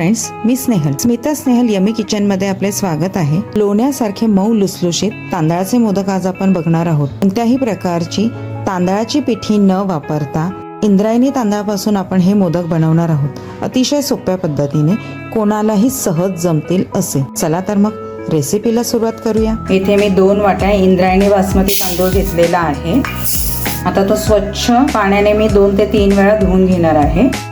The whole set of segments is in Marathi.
फ्रेंड्स मी स्नेहल. स्मिता स्नेहल यमी किचनमध्ये आपले स्वागत आहे. लोण्यासारखे मऊ लुसलुशीत तांदळाचे मोदक आज आपण बघणार आहोत. कोणत्याही प्रकारची तांदळाची पिठी न वापरता इंद्रायणी तांदळापासून आपण हे मोदक बनवणार आहोत. अतिशय सोप्या पद्धतीने कोणालाही सहज जमतील असे. चला तर मग रेसिपीला सुरुवात करूया. इथे मी दोन वाट्या इंद्रायणी बासमती तांदूळ घेतलेला आहे. आता तो स्वच्छ पाण्याने मी दोन ते तीन वेळा धुवून घेणार आहे.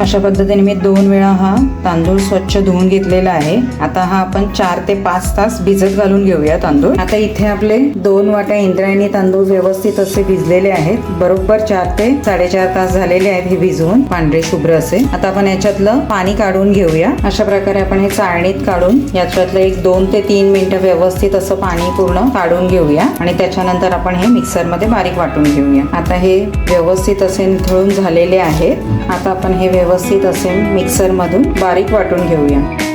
अशा पद्धतीने मी दोन वेळा हा तांदूळ स्वच्छ धुवून घेतलेला आहे. आता हा आपण चार ते पाच तास भिजत घालून घेऊया तांदूळ. आता इथे आपले दोन वाट्या इंद्रायणी तांदूळ व्यवस्थित असे भिजलेले आहेत. बरोबर चार ते साडेचार तास झालेले आहेत हे भिजवून. पांढरे शुभ्र असे. आता आपण याच्यातलं पाणी काढून घेऊया. अशा प्रकारे आपण हे चाळणीत काढून याच्यातलं एक दोन ते तीन मिनिटं व्यवस्थित असं पाणी पूर्ण काढून घेऊया. आणि त्याच्यानंतर आपण हे मिक्सरमध्ये बारीक वाटून घेऊया. आता हे व्यवस्थित असे निथळून झालेले आहेत. आता आपण हे व्यवस्थित असे मिक्सरमधून बारीक वाटून घेऊया.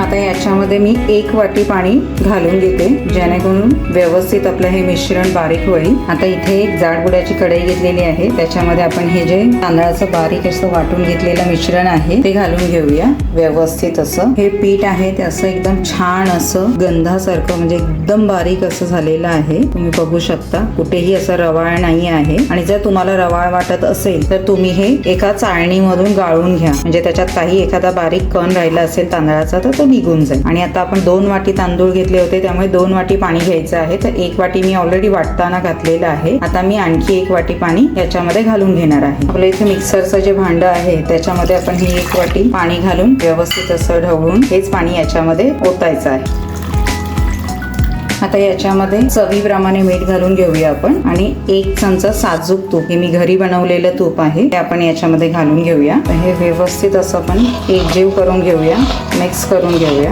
आता याच्यामध्ये मी एक वाटी पाणी घालून घेते जेणेकरून व्यवस्थित आपलं हे मिश्रण बारीक होईल. आता इथे एक जाडबुडाची कढई घेतलेली आहे त्याच्यामध्ये आपण हे जे तांदळाचं बारीक असं वाटून घेतलेलं मिश्रण आहे ते घालून घेऊया. व्यवस्थित असं. हे पीठ आहे ते असं एकदम छान असं गंधासारखं म्हणजे एकदम बारीक असं झालेलं आहे. तुम्ही बघू शकता कुठेही असं रवाळ नाही आहे. आणि जर तुम्हाला रवाळ वाटत असेल तर तुम्ही हे एका चाळणीमधून गाळून घ्या. म्हणजे त्याच्यात काही एखादा बारीक कण राहिला असेल तांदळाचा तर तो निघून जाईल. आणि आता आपण दोन वाटी तांदूळ घेतले होते त्यामुळे दोन वाटी पाणी घ्यायचं आहे. तर एक वाटी मी ऑलरेडी वाटताना घातलेलं आहे. आता मी आणखी एक वाटी पाणी याच्यामध्ये घालून घेणार आहे. आपलं इथे मिक्सरचं जे भांड आहे त्याच्यामध्ये आपण ही एक वाटी पाणी घालून व्यवस्थित असं ढवळून हेच पाणी याच्यामध्ये ओतायचं आहे. आता याच्यामध्ये चवीप्रमाणे मीठ घालून घेऊया आपण. आणि एक चमचा साजूक तूप. हे मी घरी बनवलेलं तूप आहे. ते आपण याच्यामध्ये घालून घेऊया. हे व्यवस्थित असं आपण एकजीव करून घेऊया. मिक्स करून घेऊया.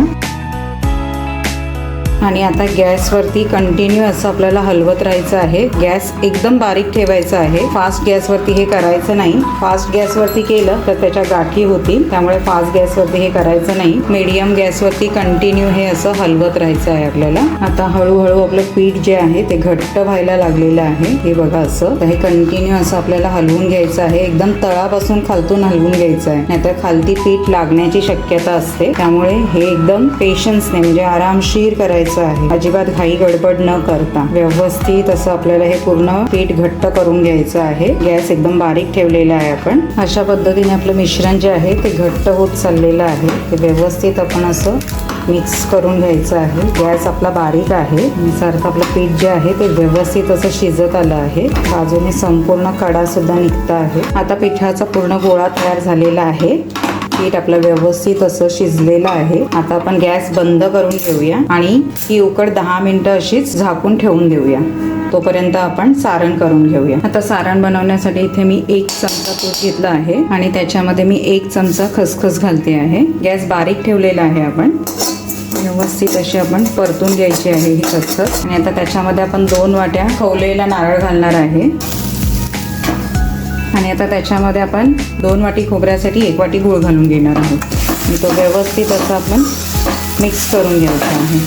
आणि आता गॅसवरती कंटिन्यू असं आपल्याला हलवत राहायचं आहे. गॅस एकदम बारीक ठेवायचा आहे. फास्ट गॅसवरती हे करायचं नाही. फास्ट गॅसवरती केलं तर त्याच्या गाठी होतील. त्यामुळे फास्ट गॅसवरती हे करायचं नाही. मीडियम गॅसवरती कंटिन्यू हे असं हलवत राहायचं आहे आपल्याला. आता हळूहळू आपलं पीठ जे आहे ते घट्ट व्हायला लागलेलं आहे. हे बघा असं. तर हे कंटिन्यू असं आपल्याला हलवून घ्यायचं आहे. एकदम तळापासून खालतून हलवून घ्यायचं आहे. नाहीतर खालती पीठ लागण्याची शक्यता असते. त्यामुळे हे एकदम पेशन्सने म्हणजे आरामशीर करायचं आहे. अजिबात घाई गडबड न करता. व्यवस्थित असं आपल्याला हे पूर्ण पीठ घट्ट करून घ्यायचं आहे. गॅस एकदम बारीक ठेवलेला आहे आपण. अशा पद्धतीने आपलं मिश्रण जे आहे ते घट्ट होत चाललेलं आहे. ते व्यवस्थित आपण असं मिक्स करून घ्यायचं आहे. गॅस आपला बारीक आहे. सारखं आपलं पीठ जे आहे ते व्यवस्थित असं शिजत आलं आहे. बाजूने संपूर्ण कडा सुद्धा निघता आहे. आता पिठाचा पूर्ण गोळा तयार झालेला आहे. पीठ आपलं व्यवस्थित असं शिजलेलं आहे. आता आपण गॅस बंद करून घेऊया आणि ही उकड दहा मिनिटं अशीच झाकून ठेवून देऊया. तोपर्यंत आपण सारण करून घेऊया. आता सारण बनवण्यासाठी इथे मी एक चमचा तूप घेतला आहे आणि त्याच्यामध्ये मी एक चमचा खसखस घालते आहे. गॅस बारीक ठेवलेला आहे आपण. व्यवस्थित अशी आपण परतून घ्यायची आहे ही खसखस. आणि आता त्याच्यामध्ये आपण दोन वाट्या खवलेला नारळ घालणार आहे. आणि आता त्याच्यामध्ये आपण दोन वाटी खोबऱ्यासाठी एक वाटी गूळ घालून घेणार आहोत. आणि तो व्यवस्थित असं आपण मिक्स करून घ्यायचा आहे.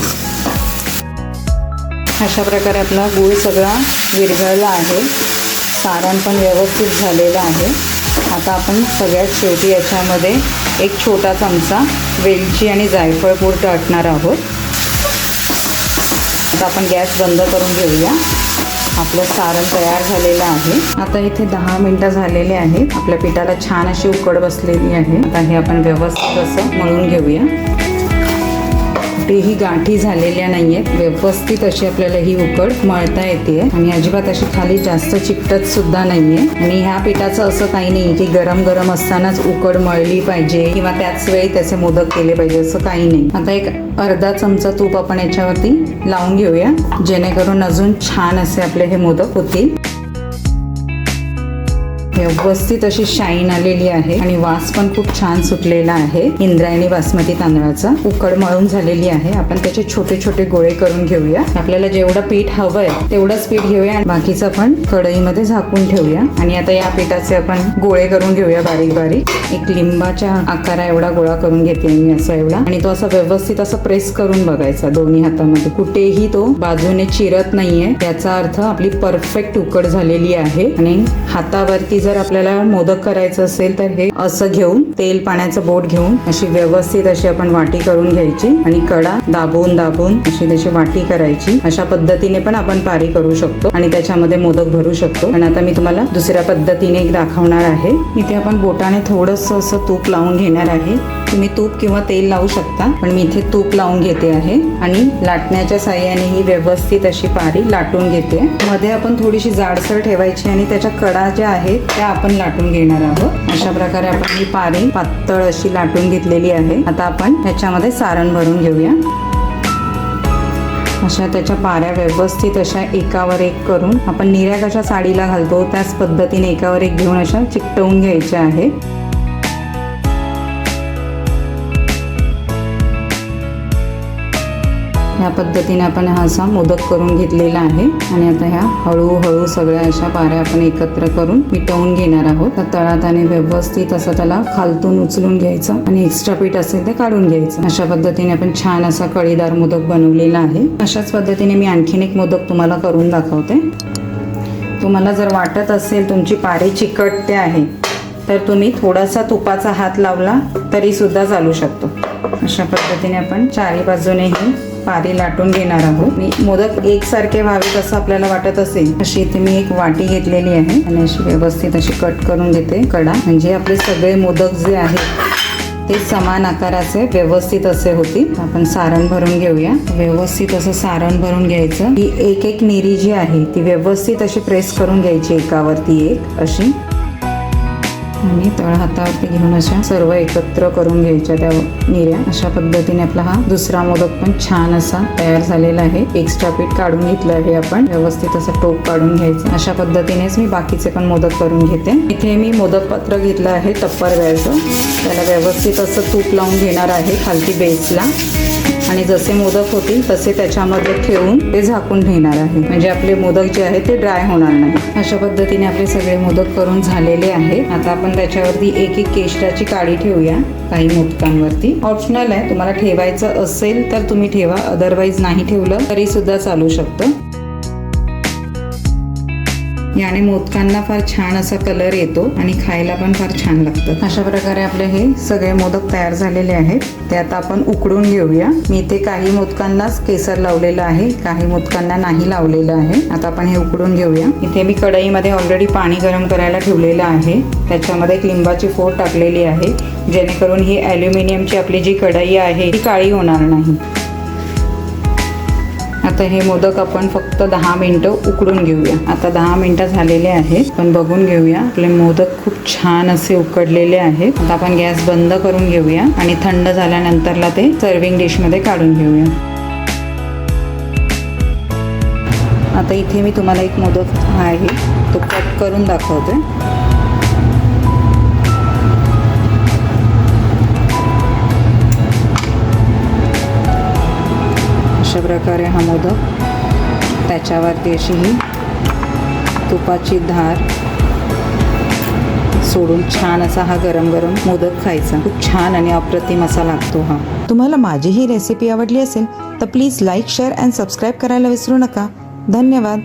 अशा प्रकारे आपला गूळ सगळा विरघळला आहे. सारण पण व्यवस्थित झालेलं आहे. आता आपण सगळ्यात शेवटी याच्यामध्ये एक छोटा चमचा वेलची आणि जायफळ पूड टाकणार आहोत. आता आपण गॅस बंद करून घेऊया. आपलं सारण तयार झालेलं आहे. आता इथे दहा मिनटं झालेले आहेत. आपल्या पिठाला छान अशी उकड बसलेली आहे. आता हे आपण व्यवस्थित असं मळून घेऊया. कुठेही गाठी झालेल्या नाही आहेत व्यवस्थित अशी आपल्याला ही उकड मळता येते. आणि अजिबात अशी खाली जास्त चिकटत सुद्धा नाहीये. आणि ह्या पिठाचं असं काही नाही की गरम गरम असतानाच उकड मळली पाहिजे किंवा त्याच वेळी त्याचे मोदक केले पाहिजे असं काही नाही. आता एक अर्धा चमचा तूप आपण याच्यावरती लावून घेऊया. जेणेकरून अजून छान असे आपले हे मोदक होतील. व्यवस्थित अशी शाईन आलेली आहे आणि वास पण खूप छान सुटलेला आहे. इंद्रायणी बासमती तांदळाचा उकड मळून झालेली आहे. आपण त्याचे छोटे छोटे गोळे करून घेऊया. आपल्याला जेवढं पीठ हवंय तेवढंच पीठ घेऊया. आणि बाकीचं आपण कढईमध्ये झाकून ठेवूया. आणि आता या पिठाचे आपण गोळे करून घेऊया बारीक बारीक. एक लिंबाच्या आकारा एवढा गोळा करून घेते मी असा एवढा. आणि तो असा व्यवस्थित असं प्रेस करून बघायचा दोन्ही हातामध्ये. कुठेही तो बाजूने चिरत नाहीये. याचा अर्थ आपली परफेक्ट उकड झालेली आहे. आणि हातावरती जर जर आपल्याला मोदक करायचं असेल तर हे असं घेऊन तेल पाण्याचं बोट घेऊन अशी व्यवस्थित अशी आपण वाटी करून घ्यायची आणि कडा दाबून दाबून अशी त्याची वाटी करायची. अशा पद्धतीने पण आपण पारी करू शकतो आणि त्याच्यामध्ये मोदक भरू शकतो. आणि आता मी तुम्हाला दुसऱ्या पद्धतीने एक दाखवणार आहे. इथे आपण बोटाने थोडस असं तूप लावून घेणार आहे. तुम्ही तूप किंवा तेल लावू शकता पण मी इथे तूप लावून घेते आहे. आणि लाटण्याच्या साह्याने ही व्यवस्थित अशी पारी लाटून घेते. मध्ये आपण थोडीशी जाडसर ठेवायची आणि त्याच्या कडा ज्या आहेत त्या आपण लाटून घेणार आहोत. अशा प्रकारे आपण ही पारी पातळ अशी लाटून घेतलेली आहे. आता आपण ह्याच्यामध्ये सारण भरून घेऊया. अशा त्याच्या पाऱ्या व्यवस्थित अशा एकावर एक करून आपण निऱ्या कशा साडीला घालतो त्याच पद्धतीने एकावर एक घेऊन अशा चिकटवून घ्यायच्या आहे ह्या पद्धतीने आपण हा असा मोदक करून घेतलेला आहे. आणि आता ह्या हळूहळू सगळ्या अशा पाऱ्या आपण एकत्र करून मिटवून घेणार आहोत. तर तळात आणि व्यवस्थित असं त्याला खालतून उचलून घ्यायचं आणि एक्स्ट्रा पीठ असेल ते काढून घ्यायचं. अशा पद्धतीने आपण छान असा कळीदार मोदक बनवलेला आहे. अशाच पद्धतीने मी आणखीन एक मोदक तुम्हाला करून दाखवते. तुम्हाला जर वाटत असेल तुमची पारी चिकटते आहे तर तुम्ही थोडासा तुपाचा हात लावला तरी सुद्धा चालू शकतो. अशा पद्धतीने आपण चारी बाजूनेही पारी लाटून घेणार आहोत. मी मोदक एकसारखे व्हावेत असं आपल्याला वाटत असेल अशी इथे मी एक वाटी घेतलेली आहे. आणि अशी व्यवस्थित अशी कट करून घेते कडा. म्हणजे आपले सगळे मोदक जे आहेत ते समान आकाराचे व्यवस्थित असे होतील. आपण सारण भरून घेऊया. व्यवस्थित असं सारण भरून घ्यायचं. ही एक एक निरी जी आहे ती व्यवस्थित अशी प्रेस करून घ्यायची एकावरती एक अशी. आणि तळहातावरती घेऊन अशा सर्व एकत्र करून घ्यायच्या त्या निऱ्या अशा पद्धतीने आपला हा दुसरा मोदक पण छान असा तयार झालेला आहे. एक्स्ट्रा पीठ काढून घेतलं आहे आपण. व्यवस्थित असं टोप काढून घ्यायचं. अशा पद्धतीनेच मी बाकीचे पण मोदक करून घेते. इथे मी मोदक पत्र घेतलं आहे तप्पर द्यायचं त्याला व्यवस्थित असं तूप लावून घेणार आहे खालती बेसला. आणि जसे मोदक होतील तसे त्याच्यामध्ये ठेवून ते झाकून घेणार आहे. म्हणजे आपले मोदक जे आहे ते ड्राय होणार नाही. अशा पद्धतीने आपले सगळे मोदक करून झालेले आहे. आता आपण त्याच्यावरती एक एक केशराची काडी ठेवूया काही मोदकांवरती. ऑप्शनल आहे तुम्हाला ठेवायचं असेल तर तुम्ही ठेवा. अदरवाईज नाही ठेवलं तरी सुद्धा चालू शकतं. याने मोदकांना फार छान असा कलर येतो आणि खायला पण फार छान लागतं. अशा प्रकारे आपले हे सगळे मोदक तयार झालेले आहेत. ते आता आपण उकडून घेऊया. मी इथे काही मोदकांनाच केसर लावलेलं आहे काही मोदकांना नाही लावलेलं आहे. आता आपण हे उकडून घेऊया. इथे मी कढईमध्ये ऑलरेडी पाणी गरम करायला ठेवलेलं आहे. त्याच्यामध्ये एक लिंबाची फोड टाकलेली आहे. जेणेकरून ही ॲल्युमिनियमची आपली जी कढई आहे ती काळी होणार नाही. आता हे मोदक आपण फक्त दहा मिनटं उकडून घेऊया. आता दहा मिनटं झालेले आहेत. पण बघून घेऊया. आपले मोदक खूप छान असे उकडलेले आहेत. आता आपण गॅस बंद करून घेऊया आणि थंड झाल्यानंतरला ते सर्विंग डिशमध्ये काढून घेऊया. आता इथे मी तुम्हाला एक मोदक आहे तो कट करून दाखवते. अशा प्रकारे हा मोदक त्याच्यावरती अशी ही तुपाची धार सोडून छान असा हा गरम गरम मोदक खायचा. खूप छान आणि अप्रतिम असा लागतो हा. तुम्हाला माझी ही रेसिपी आवडली असेल तर please like share and subscribe करायला विसरू नका. धन्यवाद.